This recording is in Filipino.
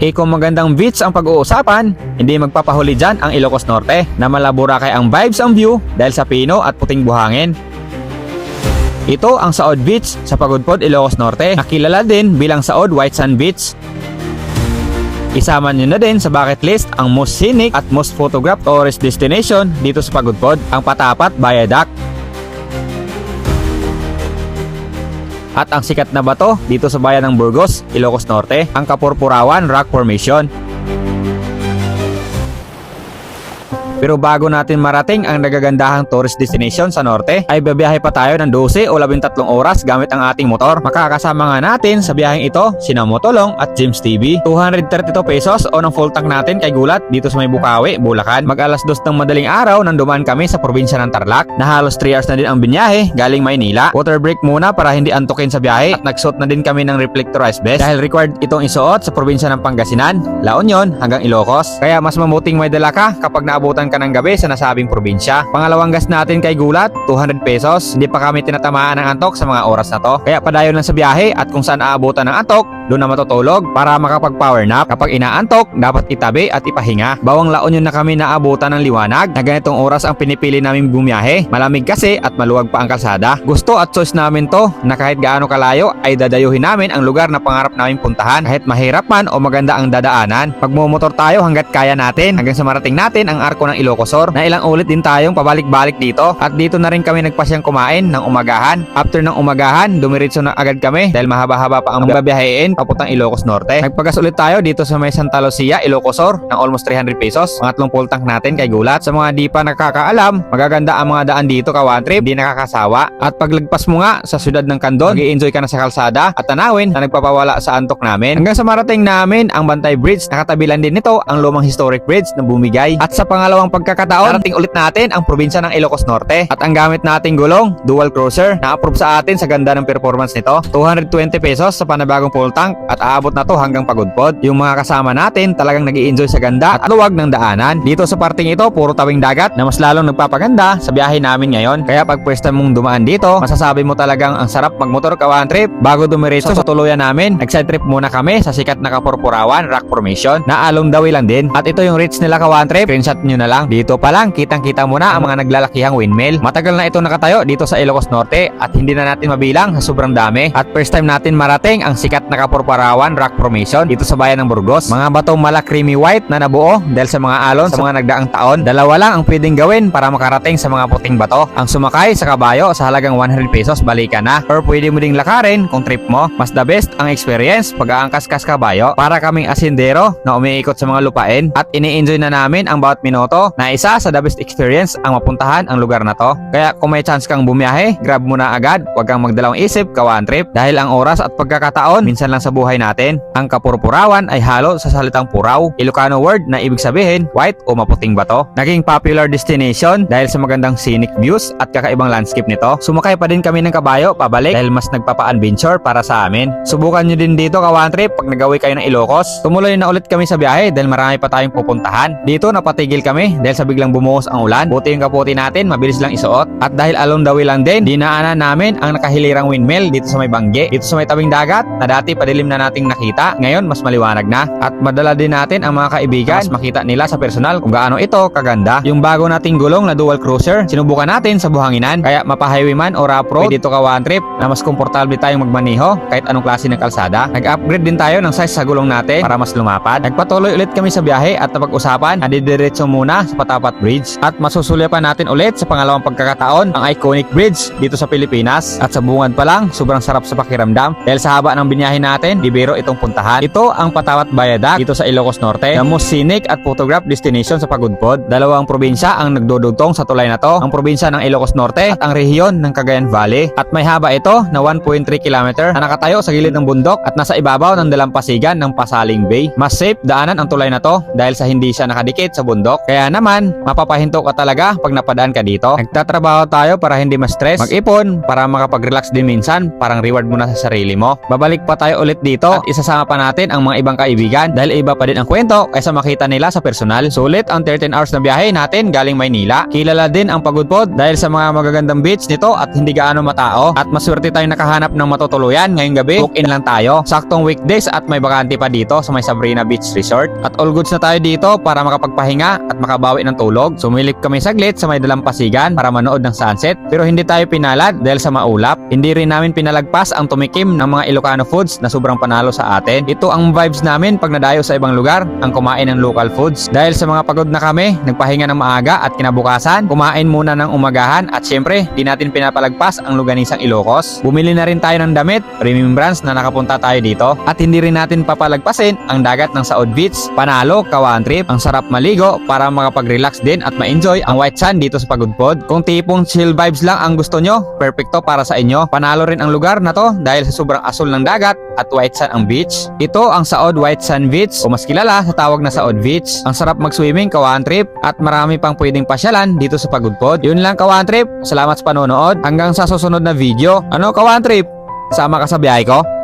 E kung magandang beach ang pag-uusapan, hindi magpapahuli dyan ang Ilocos Norte na malabura kay ang vibes ang view dahil sa pino at puting buhangin. Ito ang Saod Beach sa Pagudpod, Ilocos Norte, nakilala din bilang Saod White Sand Beach. Isama nyo na din sa bucket list ang most scenic at most photographed tourist destination dito sa Pagudpod, ang Patapat Viaduct. At ang sikat na bato dito sa bayan ng Burgos, Ilocos Norte, ang Kapurpurawan Rock Formation. Pero bago natin marating ang nagagandahang tourist destination sa norte, ay babiyahe pa tayo ng 12 o 13 oras gamit ang ating motor. Makakasama nga natin sa biyaheng ito, sina Motolong at James TV. 232 pesos o ng full tank natin kay Gulat dito sa may Bukawi, Bulacan. Mag alas 2 ng madaling araw nang dumaan kami sa probinsya ng Tarlac na halos 3 hours na din ang binyahe galing Maynila. Water break muna para hindi antukin sa biyahe at nagsuot na din kami ng reflectorized vest dahil required itong isuot sa probinsya ng Pangasinan, La Union hanggang Ilocos. Kaya mas mamuting may dala ka kapag naabutan ka ng gabi sa nasabing probinsya. Pangalawang gas natin kay Gulat, 200 pesos. Hindi pa kami tinatamaan ng antok sa mga oras na to. Kaya padayon lang sa biyahe at kung saan aabutan ng antok, doon na matutulog para makapag-power nap. Kapag inaantok, dapat itabi at ipahinga. Bawang laon yun na kami naabutan ng liwanag na ganitong oras ang pinipili namin bumiyahe. Malamig kasi at maluwag pa ang kalsada. Gusto at choice namin to na kahit gaano kalayo ay dadayuhin namin ang lugar na pangarap namin puntahan kahit mahirap man o maganda ang dadaanan. Pagmumotor tayo hanggat kaya natin hanggang sa marating natin ang arko ng Ilocosor na ilang ulit din tayong pabalik-balik dito at dito na rin kami nagpasyang kumain ng umagahan. After ng umagahan, dumiretso na agad kami dahil mahaba-haba pa ang babiyahein papuntang Ilocos Norte. Nagpagas ulit tayo dito sa may Santa Lucia, Ilocosor ng almost 300 pesos. Pangatlong full tank natin kay Gulat. Sa mga di pa nakakaalam, magaganda ang mga daan dito ka one trip, di nakakasawa. At paglagpas mo nga sa syudad ng Kandon, mag enjoy ka na sa kalsada at tanawin na nagpapawala sa antok namin. Hanggang sa marating namin ang Bantay Bridge, nakatabilan din nito ang lumang historic bridge na bumigay. At sa pangalawang pagkakataon, narating ulit natin ang probinsya ng Ilocos Norte. At ang gamit nating gulong, dual cruiser, na-approve sa atin sa ganda ng performance nito. 220 pesos sa panabagong full tank at aabot na to hanggang pagudpod. Yung mga kasama natin talagang nag enjoy sa ganda at luwag ng daanan. Dito sa parting ito, puro tawing dagat na mas lalong nagpapaganda sa biyahe namin ngayon. Kaya pag first time mong dumaan dito, masasabi mo talagang ang sarap magmotor ka one trip. Bago dumiretso sa tuluyan namin, nag-side trip muna kami sa sikat na Kapurpurawan Rock Formation na along dawi lang din. At ito yung reach nila ka one trip, screenshot nyo na lang. Dito pa lang, kitang kita mo na ang mga naglalakihang windmill. Matagal na ito nakatayo dito sa Ilocos Norte at hindi na natin mabilang sa sobrang dami. At first time natin marating ang sikat na Kapurpurawan Rock Formation dito sa bayan ng Burgos. Mga batong mala creamy white na nabuo dahil sa mga alon sa mga nagdaang taon. Dalawa lang ang pwedeng gawin para makarating sa mga puting bato. Ang sumakay sa kabayo sa halagang 100 pesos balikan na. Or pwede mo ding lakarin kung trip mo. Mas the best ang experience pag aangkas-kas kabayo para kaming asindero na umiikot sa mga lupain at ini-enjoy na namin ang bawat minuto na isa sa the best experience ang mapuntahan ang lugar na to. Kaya kung may chance kang bumiyahe, grab mo na agad. Huwag kang magdalawang isip, kawan trip dahil ang oras at pagkakataon minsan lang sa buhay natin. Ang kapurpurawan ay halo sa salitang puraw, Ilocano word na ibig sabihin white o maputing bato. Naging popular destination dahil sa magandang scenic views at kakaibang landscape nito. Sumakay pa din kami ng kabayo pabalik dahil mas nagpapa-adventure para sa amin. Subukan nyo din dito kawan trip pag nagawi kayo ng Ilocos. Tumuloy na ulit kami sa biyahe dahil marami pa tayong pupuntahan. Dito napatigil kami dahil sa biglang bumuhos ang ulan. Buti yung kaputi natin, mabilis lang isuot. At dahil along the way lang din, dinaanan namin ang nakahilirang windmill dito sa may bangge. Dito sa may tabing dagat na dati padilim na nating nakita, ngayon mas maliwanag na. At madala din natin ang mga kaibigan, mas makita nila sa personal kung gaano ito kaganda. Yung bago nating gulong na dual cruiser, sinubukan natin sa buhanginan. Kaya mapa-highway man o rough road, dito ka one trip na mas komportable tayong magmaniho kahit anong klase ng kalsada. Nag-upgrade din tayo ng size sa gulong natin para mas lumapad. Nagpatuloy ulit kami sa biyahe at napag-usapan, adidiretso muna sa Patapat Bridge. At masusulyapan natin ulit sa pangalawang pagkakataon ang iconic bridge dito sa Pilipinas. At sa bungad pa lang, sobrang sarap sa pakiramdam. Dahil sa haba ng binyahe natin, di biro itong puntahan. Ito ang Patawat Viaduct dito sa Ilocos Norte, the most scenic at photograph destination sa Pagudpod. Dalawang probinsya ang nagdudugtong sa tulay na to, ang probinsya ng Ilocos Norte at ang rehiyon ng Cagayan Valley. At may haba ito na 1.3 km na nakatayo sa gilid ng bundok at nasa ibabaw ng dalampasigan ng Pasaling Bay. Mas safe daanan ang tulay na to dahil sa hindi siya nakadikit sa bundok. Kaya naman, mapapahinto ka talaga pag napadaan ka dito. Nagtatrabaho tayo para hindi ma-stress, mag-ipon para makapag-relax din minsan, parang reward mo na sa sarili mo. Babalik pa tayo ulit ulit dito at isasama pa natin ang mga ibang kaibigan dahil iba pa din ang kwento kaysa makita nila sa personal. Sulit ang 13 hours na biyahe natin galing Maynila. Kilala din ang pagudpod dahil sa mga magagandang beach nito at hindi gaano matao. At maswerte tayong nakahanap ng matutuluyan ngayong gabi. Book in lang tayo. Saktong weekdays at may bakante pa dito sa may Sabrina Beach Resort. At all goods na tayo dito para makapagpahinga at makabawi ng tulog. Sumilip kami saglit sa may dalampasigan para manood ng sunset. Pero hindi tayo pinalad dahil sa maulap. Hindi rin namin pinalagpas ang tumikim ng mga Ilocano foods na sobrang panalo sa atin. Ito ang vibes namin pag nadayo sa ibang lugar, ang kumain ng local foods. Dahil sa mga pagod na kami, nagpahinga ng maaga at kinabukasan, kumain muna ng umagahan at syempre, di natin pinapalagpas ang luganisang Ilocos. Bumili na rin tayo ng damit, premium brands na nakapunta tayo dito at hindi rin natin papalagpasin ang dagat ng Saud Beach, Panalo, Kawan Trip. Ang sarap maligo para makapag-relax din at ma-enjoy ang white sand dito sa Pagudpod. Kung tipong chill vibes lang ang gusto nyo, perfecto para sa inyo. Panalo rin ang lugar na to dahil sa sobrang asul ng dagat at white sand ang beach. Ito ang Saud White Sand Beach o mas kilala sa tawag na Saud Beach. Ang sarap mag-swimming, kawan trip at marami pang pwedeng pasyalan dito sa Pagudpod. Yun lang kawan trip. Salamat sa panonood. Hanggang sa susunod na video. Ano kawan trip? Sama ka sa biyahe ko?